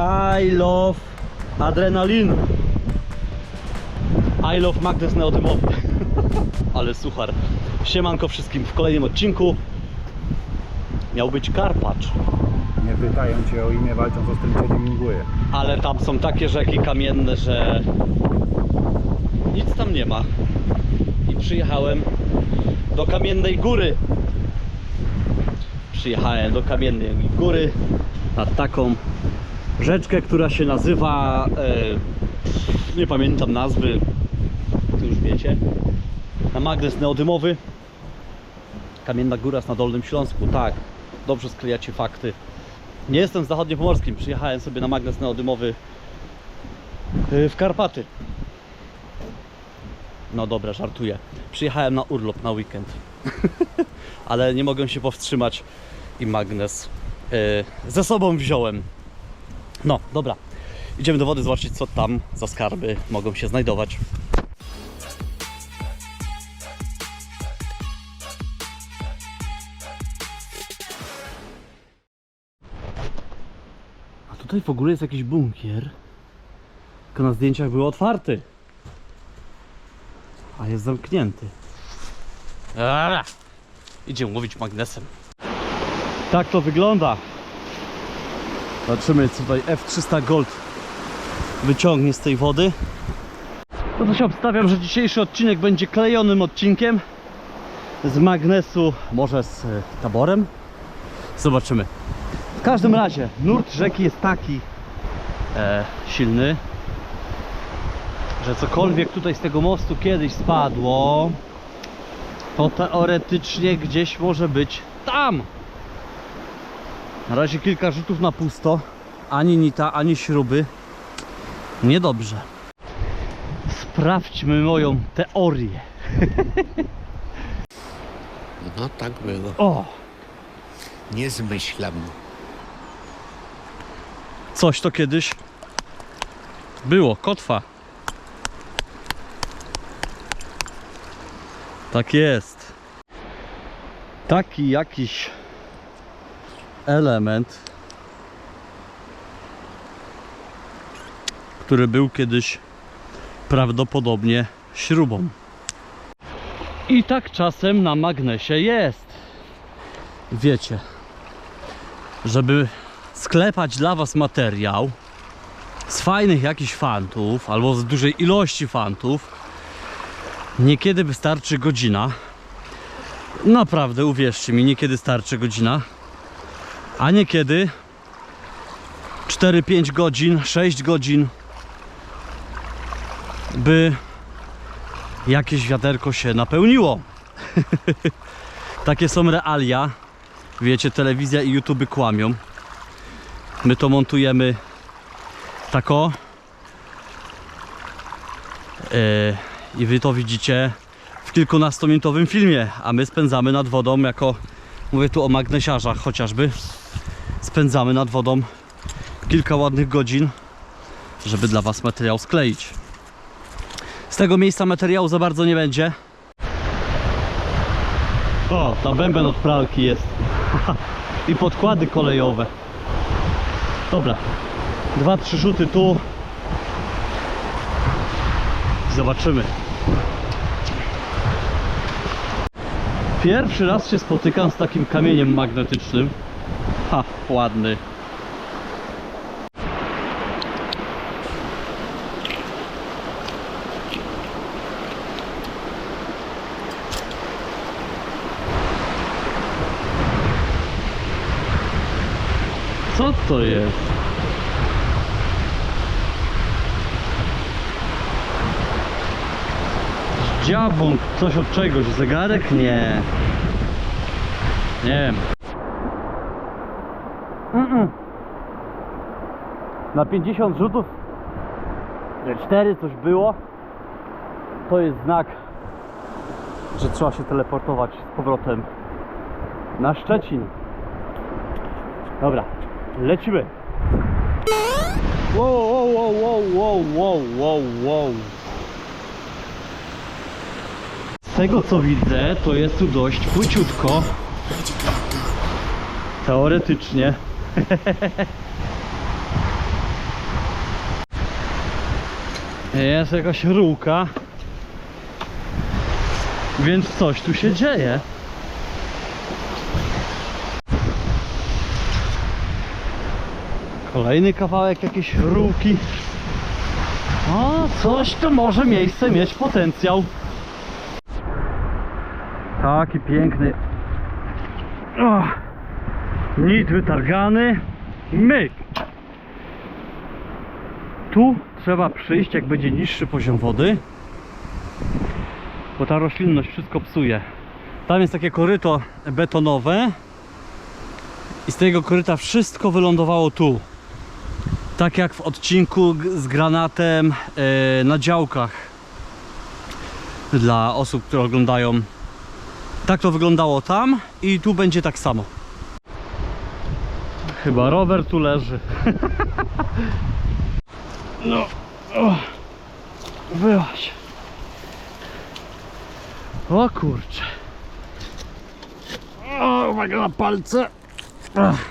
I love adrenalin. I love magnes neodymowy. Ale suchar. Siemanko wszystkim w kolejnym odcinku. Miał być Karpacz, Nie pytają cię o imię, walcząc o stręczeniem mgły. ale tam są takie rzeki kamienne, że nic tam nie ma. I przyjechałem do Kamiennej Góry. Przyjechałem do Kamiennej Góry nad taką rzeczkę, która się nazywa e, nie pamiętam nazwy to już wiecie na magnes neodymowy Kamienna Góra jest na Dolnym Śląsku tak, dobrze sklejacie fakty. Nie jestem z zachodniopomorskim przyjechałem sobie na magnes neodymowy e, w Karpaty. No dobra, żartuję. Przyjechałem na urlop na weekend ale nie mogę się powstrzymać i magnes e, ze sobą wziąłem no, dobra. Idziemy do wody zobaczyć, co tam za skarby mogą się znajdować. A tutaj w ogóle jest jakiś bunkier. Tylko na zdjęciach był otwarty. A jest zamknięty. Idziemy łowić magnesem. Tak to wygląda. Zobaczymy co tutaj F300 Gold wyciągnie z tej wody. No to się obstawiam, że dzisiejszy odcinek będzie klejonym odcinkiem z magnesu, może z e, taborem. Zobaczymy. W każdym razie nurt rzeki jest taki e, silny, że cokolwiek tutaj z tego mostu kiedyś spadło, to teoretycznie gdzieś może być tam. Na razie kilka rzutów na pusto. Ani nita, ani śruby. Niedobrze. Sprawdźmy moją teorię. No tak było. O! Nie zmyślam. Coś to kiedyś było. Kotwa. Tak jest. Taki jakiś element, który był kiedyś prawdopodobnie śrubą. I tak czasem na magnesie jest. Wiecie, żeby sklepać dla Was materiał z fajnych jakichś fantów albo z dużej ilości fantów, niekiedy wystarczy godzina. Naprawdę, uwierzcie mi, niekiedy starczy godzina, a niekiedy 4-5 godzin, 6 godzin, by jakieś wiaderko się napełniło. Takie są realia. Wiecie, telewizja i YouTube kłamią. My to montujemy tako. Yy, I wy to widzicie w kilkunastominutowym filmie, a my spędzamy nad wodą jako, mówię tu o magnesiarzach chociażby, spędzamy nad wodą kilka ładnych godzin, żeby dla Was materiał skleić. Z tego miejsca materiału za bardzo nie będzie. O, ta bęben od pralki jest. I podkłady kolejowe. Dobra. Dwa, trzy rzuty tu. Zobaczymy. Pierwszy raz się spotykam z takim kamieniem magnetycznym. Ha, ładny. Co to jest? Dziabąk, coś od czegoś, zegarek? Nie. Nie wiem. Mm-mm. Na 50 rzutów, że 4 coś było, to jest znak, że trzeba się teleportować z powrotem na Szczecin. Dobra, lecimy. Wow, wow, wow, wow, wow, wow, wow, wow. Z tego co widzę, to jest tu dość płyciutko. Teoretycznie. Jest jakaś rurka. Więc coś tu się dzieje. Kolejny kawałek jakiejś rurki. A coś to może miejsce mieć potencjał. Taki piękny. O, nit wytargany. Myk. Tu trzeba przyjść, jak będzie niższy poziom wody, bo ta roślinność wszystko psuje. Tam jest takie koryto betonowe i z tego koryta wszystko wylądowało tu. Tak jak w odcinku z granatem e, na działkach dla osób, które oglądają. Tak to wyglądało tam i tu będzie tak samo. Chyba rower tu leży. No, wyłaś. O kurczę. O, uwaga na palce. Ach.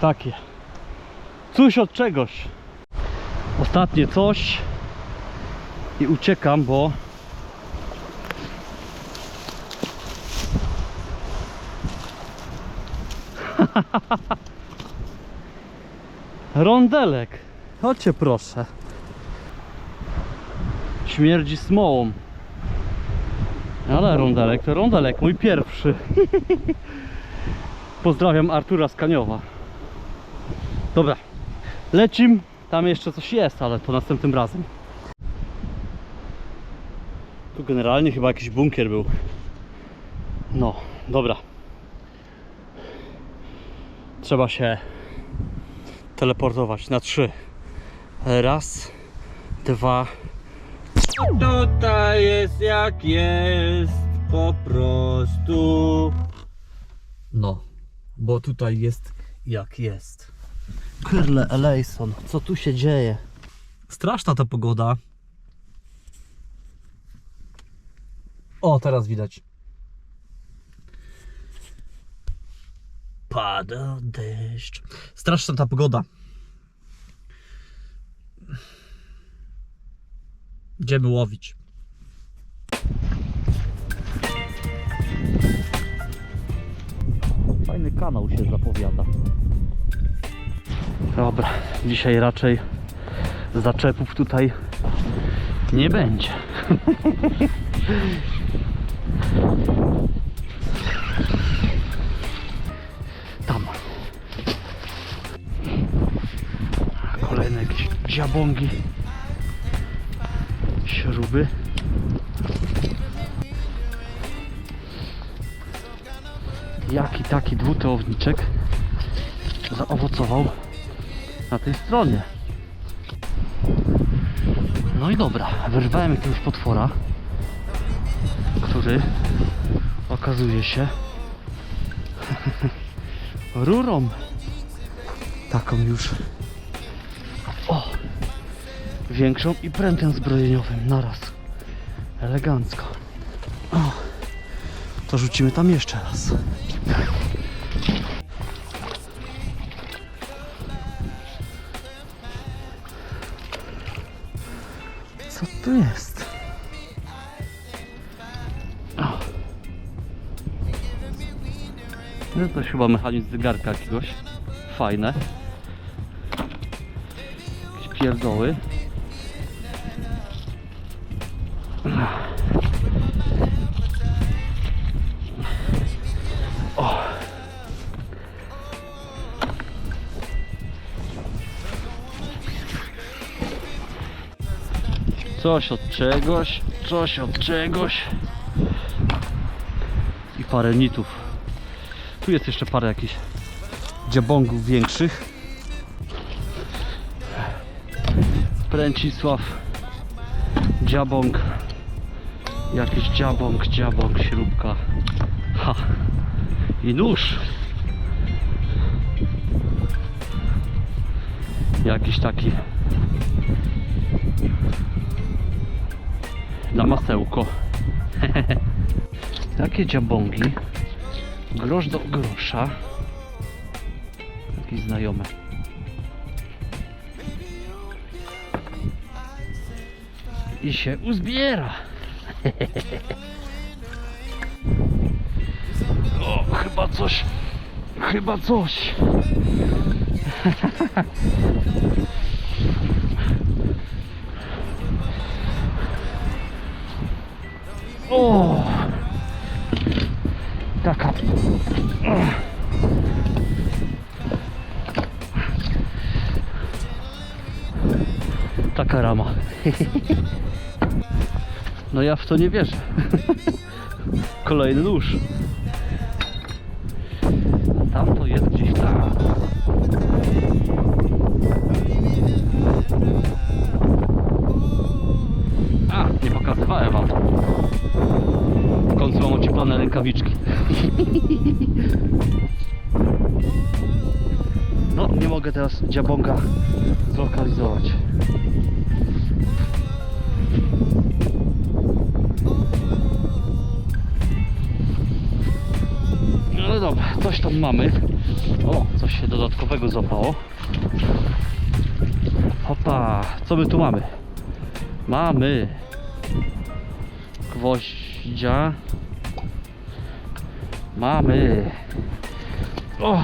Takie. Coś od czegoś. Ostatnie coś. I uciekam, bo Rondelek. Chodźcie proszę. Śmierdzi smołą. Ale rondelek to rondelek, mój pierwszy. Pozdrawiam Artura z Kaniowa. Dobra. Lecim. Tam jeszcze coś jest, ale to następnym razem. Tu generalnie chyba jakiś bunkier był. No, dobra. Trzeba się teleportować na trzy. Raz, dwa. Tutaj jest jak jest, po prostu. No, bo tutaj jest jak jest. Kyrle Elejson, co tu się dzieje? Straszna ta pogoda. O, teraz widać. Pada deszcz. Straszna ta pogoda. Idziemy łowić. Fajny kanał się zapowiada. Dobra, dzisiaj raczej zaczepów tutaj nie będzie. Tam. Kolejne jakieś. Śruby. Jaki taki dwuteowniczek zaowocował na tej stronie. No i dobra, wyrwałem jakiegoś potwora, który okazuje się rurą. Taką już o większą i prętem zbrojeniowym naraz elegancko. O, to rzucimy tam jeszcze raz tu jest? No to chyba mechanizm zegarka jakiegoś. Fajne. Jakieś pierdoły. Coś od czegoś, coś od czegoś. I parę nitów. Tu jest jeszcze parę jakichś dziabongów większych. Pręcisław, dziabong, jakiś dziabong, dziabong, śrubka. Ha! I nóż. Jakiś taki na masełko. Takie dziabągi, grosz do grosza. jakieś znajome. I się uzbiera. O, chyba coś. Chyba coś. O! Taka. Taka rama. No ja w to nie wierzę. Kolejny nóż. Tam to jest gdzieś tam. A, nie pokazywałem wam. Końcu mam ocieplone rękawiczki. No, nie mogę teraz dziabonga zlokalizować. No dobra, coś tam mamy. O, coś się dodatkowego złapało. Hopa, co my tu mamy? Mamy gwoździa. Mamy. O!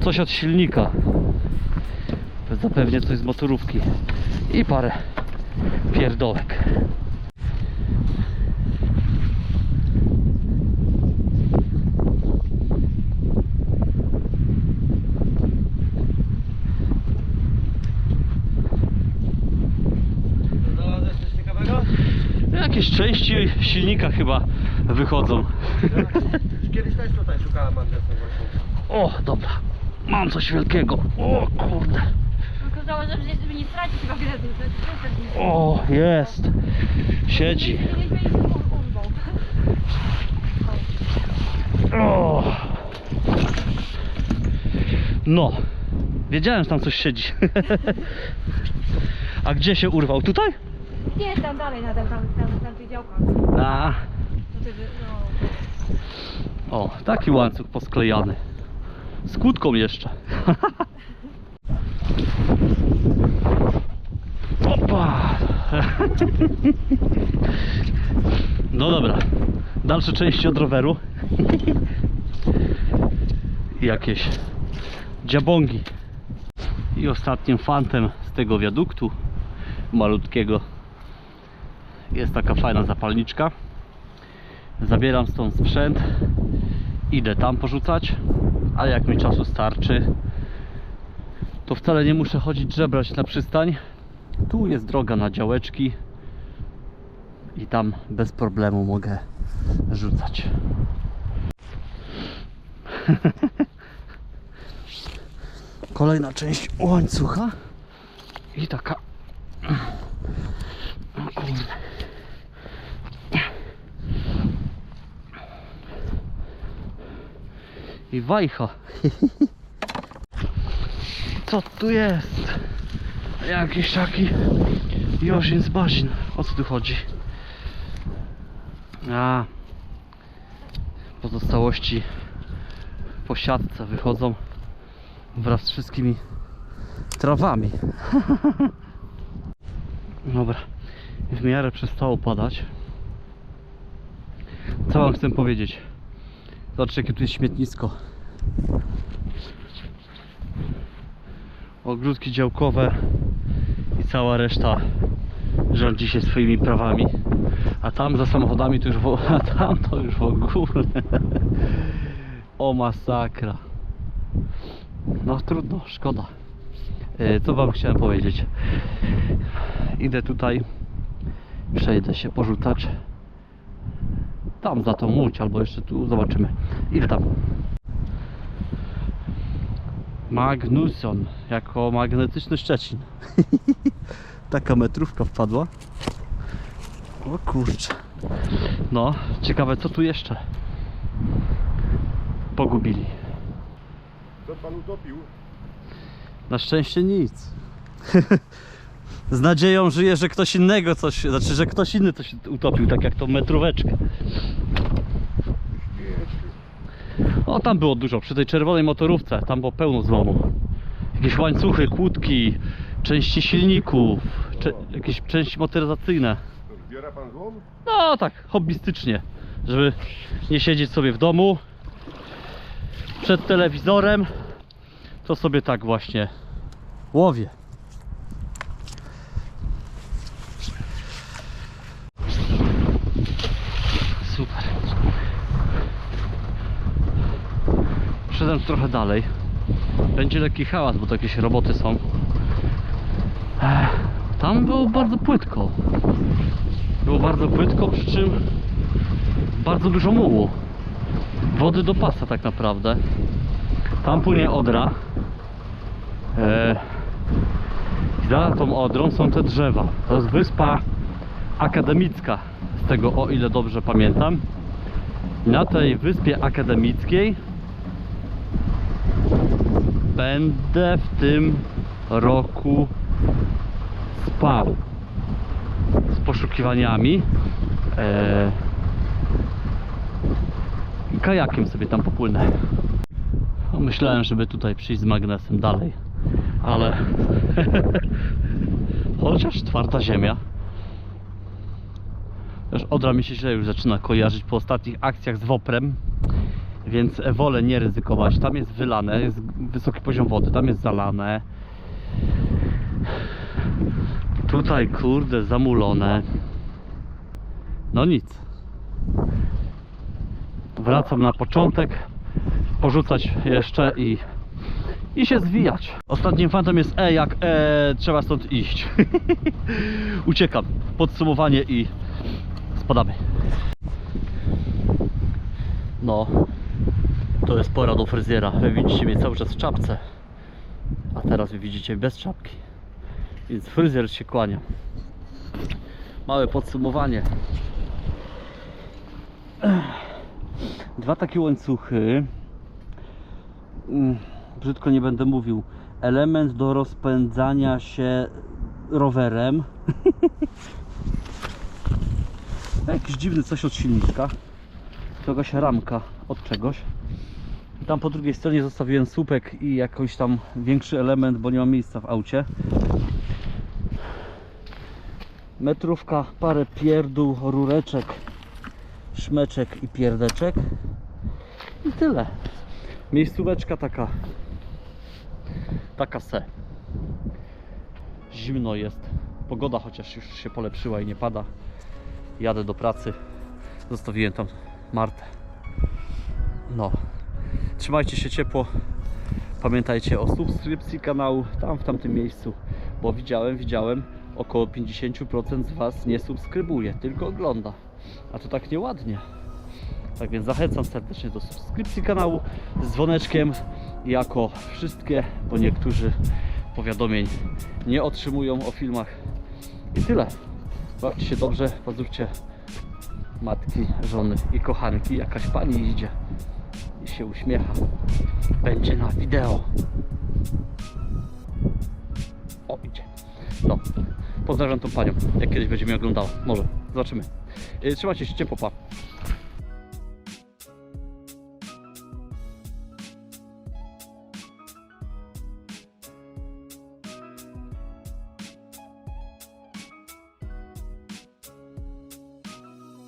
Coś od silnika. Zapewnie coś z motorówki. I parę pierdołek. Jakieś części silnika chyba wychodzą. Kiedyś też tutaj szukałem magnesu właśnie. O, dobra. Mam coś wielkiego. O kurde. Okazało się, że żeby nie stracić magnesu, to jest super. O, jest. Siedzi. O. No. Wiedziałem, że tam coś siedzi. A gdzie się urwał? Tutaj? Nie, tam dalej, na tam, tam, tam, tam tych działkach. A. To ty, wy- no. O, taki łańcuch posklejany. Z kłódką jeszcze. Opa! No dobra. Dalsze części od roweru. Jakieś dziabongi. I ostatnim fantem z tego wiaduktu malutkiego jest taka fajna zapalniczka. Zabieram stąd sprzęt, idę tam porzucać, ale jak mi czasu starczy, to wcale nie muszę chodzić żebrać na przystań. Tu jest droga na działeczki i tam bez problemu mogę rzucać. Kolejna część łańcucha i taka. O kurde. I wajcha. Co tu jest? Jakiś taki Jorzin z Bazin. O co tu chodzi? A pozostałości po siatce wychodzą wraz z wszystkimi trawami. Dobra, w miarę przestało padać. Co wam chcę powiedzieć? Zobaczcie jakie tu jest śmietnisko. Ogródki działkowe i cała reszta rządzi się swoimi prawami. A tam za samochodami to już w, a tam to już w ogóle. O masakra. No trudno, szkoda. E, Co wam chciałem powiedzieć? Idę tutaj, przejdę się porzucać. Tam za tą łódź, albo jeszcze tu zobaczymy. Idę tam. Magnuson, jako magnetyczny Szczecin. Taka metrówka wpadła. O kurczę. No, ciekawe co tu jeszcze pogubili. Co pan utopił? Na szczęście nic. Z nadzieją żyję, że ktoś innego coś, znaczy, że ktoś inny coś utopił, tak jak tą metróweczkę. O, tam było dużo, przy tej czerwonej motorówce, tam było pełno złomu. Jakieś łańcuchy, kłódki, części silników, cze- jakieś części motoryzacyjne. Zbiera pan złom? No tak, hobbystycznie, żeby nie siedzieć sobie w domu przed telewizorem, to sobie tak właśnie łowię. Trochę dalej. Będzie lekki hałas, bo to jakieś roboty są. Tam było bardzo płytko. Było bardzo płytko, przy czym bardzo dużo mułu. Wody do pasa tak naprawdę. Tam płynie Odra. I za tą Odrą są te drzewa. To jest wyspa akademicka, z tego o ile dobrze pamiętam. Na tej wyspie akademickiej będę w tym roku spał z poszukiwaniami. E, kajakiem sobie tam popłynę. No, Myślałem, żeby tutaj przyjść z magnesem dalej, ale chociaż twarda ziemia. Też Odra mi się źle już zaczyna kojarzyć po ostatnich akcjach z Woprem, więc wolę nie ryzykować. Tam jest wylane, jest wysoki poziom wody, tam jest zalane. Tutaj kurde zamulone. No nic. Wracam na początek, porzucać jeszcze i, i się zwijać. Ostatnim fantem jest E jak E, trzeba stąd iść. Uciekam. Podsumowanie i spadamy. No, to jest pora do fryzjera. Wy widzicie mnie cały czas w czapce, a teraz wy widzicie bez czapki. Więc fryzjer się kłania. Małe podsumowanie. Dwa takie łańcuchy. Mm, Brzydko nie będę mówił. Element do rozpędzania się rowerem. Jakiś dziwny coś od silnika. Jakaś ramka od czegoś. Tam po drugiej stronie zostawiłem słupek i jakiś tam większy element, bo nie ma miejsca w aucie. Metrówka, parę pierdół, rureczek, szmeczek i pierdeczek. I tyle. Miejscóweczka taka. Taka se. Zimno jest. Pogoda chociaż już się polepszyła i nie pada. Jadę do pracy. Zostawiłem tam Martę. Trzymajcie się ciepło. Pamiętajcie o subskrypcji kanału tam w tamtym miejscu, bo widziałem, widziałem około 50% z Was nie subskrybuje, tylko ogląda. A to tak nieładnie. Tak więc zachęcam serdecznie do subskrypcji kanału z dzwoneczkiem jako wszystkie, bo niektórzy powiadomień nie otrzymują o filmach. I tyle. Bawcie się dobrze, pozdrówcie matki, żony i kochanki. Jakaś pani idzie się uśmiecha. Będzie na wideo. O, idzie. No, pozdrawiam tą panią, jak kiedyś będzie mnie oglądała. Może, zobaczymy. Yy, Trzymajcie się ciepło, pa.